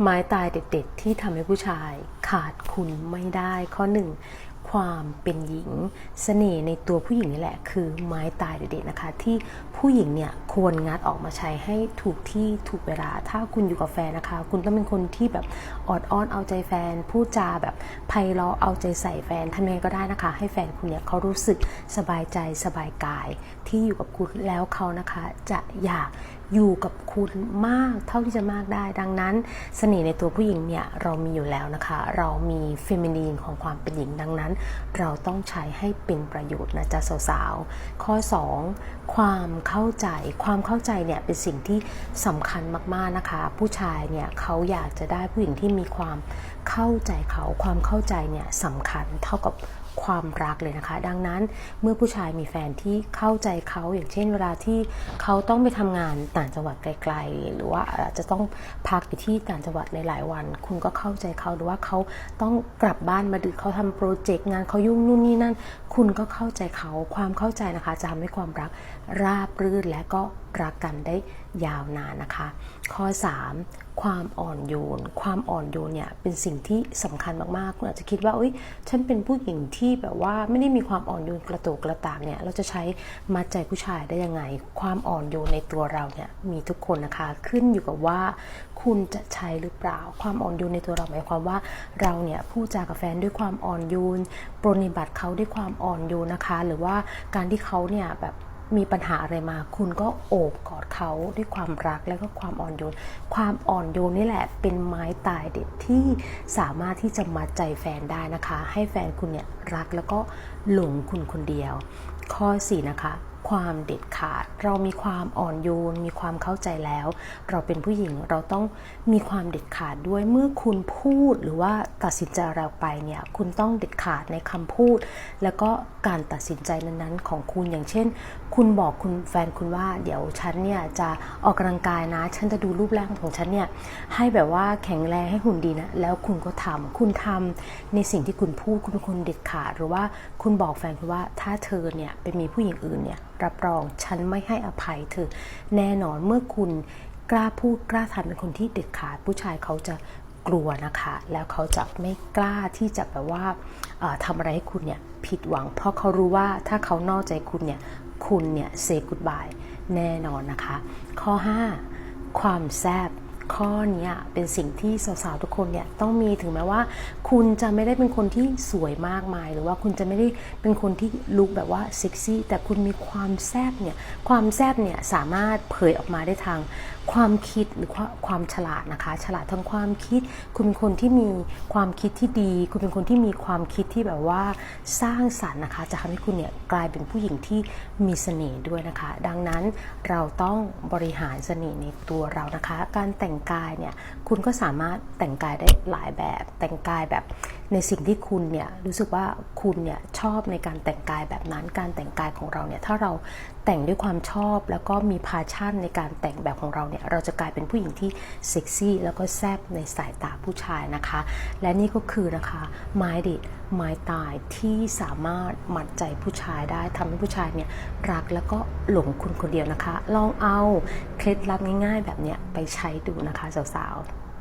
ไม้ตายเด็ด ๆ ที่ทำให้ผู้ชายขาดคุณไม่ได้ข้อหนึ่ง ความเป็นหญิงเสน่ห์ในตัวผู้หญิงนี่แหละ คือไม้ตายเด็ดๆนะคะ ที่ผู้หญิงเนี่ยควรงัดออกมาใช้ให้ถูกที่ถูกเวลา ถ้าคุณอยู่กับแฟนนะคะ คุณต้องเป็นคนที่แบบออดอ้อนเอาใจแฟนพูดจาแบบไพเราะเอาใจใส่แฟนทำยังไงก็ได้นะคะ ให้แฟนคุณเนี่ยเขารู้สึกสบายใจสบายกาย ที่อยู่กับคุณแล้วเขานะคะ จะอยากอยู่กับคุณมากเท่าที่จะมากได้ ดังนั้นเสน่ห์ในตัวผู้หญิงเนี่ยเรามีอยู่แล้วนะคะ เรามีเฟมินีนของความเป็นหญิงดังนั้นเราต้องใช้ให้เป็นประโยชน์นะจ๊ะสาวๆ ข้อ 2 ความเข้าใจ ความเข้าใจเนี่ยเป็นสิ่งที่สำคัญมากๆนะคะ ผู้ชายเนี่ยเขาอยากจะได้ผู้หญิงที่มีความเข้าใจเขา ความเข้าใจเนี่ยสำคัญเท่ากับ ความรักเลยนะคะ ดังนั้นเมื่อผู้ชายมีแฟนที่เข้าใจเขาอย่างเช่น เวลาที่เขาต้องไปทำงานต่างจังหวัดไกลๆ หรือว่าอาจจะต้องพักอยู่ที่ต่างจังหวัดหลายๆวัน คุณก็เข้าใจเขาหรือว่าเขาต้องกลับบ้านมาดึกเขาทำโปรเจกต์งานเขายุ่งนู่นนี่นั่น คุณก็เข้าใจเขาความเข้าใจนะคะจะทำให้ความรักราบรื่นและก็ รักกันได้ยาวนานนะคะ ข้อ 3 ความอ่อนโยน ความอ่อนโยนเนี่ยเป็นสิ่งที่สำคัญมากๆคุณอาจจะคิดว่าเอ้ยฉันเป็นผู้หญิงที่แบบว่าไม่ได้มีความอ่อนโยนกระโตกกระตากเนี่ยเราจะใช้มัดใจผู้ชายได้ยังไง ความอ่อนโยนในตัวเราเนี่ยมีทุกคนนะคะขึ้นอยู่กับว่าคุณจะใช้หรือเปล่า ความอ่อนโยนในตัวเราหมายความว่าเราเนี่ยพูดจากับแฟนด้วยความอ่อนโยนปรนนิบัติเขาด้วยความอ่อนโยนนะคะ หรือว่าการที่เขาเนี่ยแบบ มีปัญหาอะไรมา คุณก็โอบกอดเขาด้วยความรักและก็ความอ่อนโยน ความอ่อนโยนนี่แหละเป็นไม้ตายเด็ดที่สามารถที่จะมัดใจแฟนได้นะคะ ให้แฟนคุณเนี่ยรักแล้วก็หลงคุณคนเดียว ข้อ 4 นะคะ ความเด็ดขาด เรามีความอ่อนโยน มีความเข้าใจแล้ว เราเป็นผู้หญิงเราต้องมีความเด็ดขาดด้วยเมื่อคุณพูดหรือว่าตัดสินใจเราไปเนี่ยคุณต้องเด็ดขาดในคำพูด แล้วก็การตัดสินใจนั้นๆ ของคุณอย่างเช่น คุณบอกคุณแฟนคุณว่า เดี๋ยวฉันเนี่ยจะออกกำลังกายนะ ฉันจะดูรูปร่างของฉันเนี่ยให้แบบว่าแข็งแรงให้หุ่นดีนะแล้วคุณก็ทำคุณทำในสิ่งที่คุณพูดคุณเป็นคนเด็ดขาดหรือว่าคุณบอกแฟนคุณว่าถ้าเธอเนี่ยไปมีผู้หญิงอื่นเนี่ย รับรอง ฉันไม่ให้อภัยเธอแน่นอนเมื่อคุณกล้าพูดกล้าทำเป็นคนที่เด็ดขาดผู้ชายเขาจะกลัวนะคะ แล้วเขาจะไม่กล้าที่จะแบบว่าทำอะไรให้คุณเนี่ยผิดหวัง เพราะเขารู้ว่าถ้าเขานอกใจคุณเนี่ยคุณเนี่ยเซกุดบายแน่นอนนะคะ ข้อ 5 ความแซบ ข้อนี้เป็นสิ่งที่สาวๆทุกคนเนี่ยต้องมีถึงแม้ว่า คุณจะไม่ได้เป็นคนที่สวยมากมาย หรือว่าคุณจะไม่ได้เป็นคนที่ลุคแบบว่าเซ็กซี่แต่คุณมีความแซบเนี่ยความแซบเนี่ยสามารถเผยออกมาได้ทางความคิดหรือความฉลาดนะคะ ฉลาดทางความคิด คุณเป็นคนที่มีความคิดที่ดี คุณเป็นคนที่มีความคิดที่แบบว่าสร้างสรรค์นะคะ จะทำให้คุณเนี่ยกลายเป็นผู้หญิงที่มีเสน่ห์ด้วยนะคะ ดังนั้นเราต้องบริหารเสน่ห์ในตัวเรานะคะ การแต่งกายเนี่ยคุณก็สามารถแต่งกายได้หลายแบบแต่งกายแบบในสิ่งที่คุณเนี่ยรู้สึกว่าคุณเนี่ยชอบในการแต่งกายแบบนั้น การแต่งกายของเราเนี่ยถ้าเราแต่งด้วยความชอบแล้วก็มีพาชั่นในการแต่งแบบของเราเนี่ยเราจะกลายเป็นผู้หญิงที่เซ็กซี่แล้วก็แซ่บในสายตาผู้ชายนะคะ และนี่ก็คือนะคะไม้ด็ดไม้ตายที่สามารถมัดใจผู้ชายได้ทำให้ผู้ชายเนี่ยรักแล้วก็หลงคุณคนเดียวนะคะ ลองเอาเคล็ดลับง่ายๆ แบบเนี้ยไปใช้ดูนะคะสาวๆ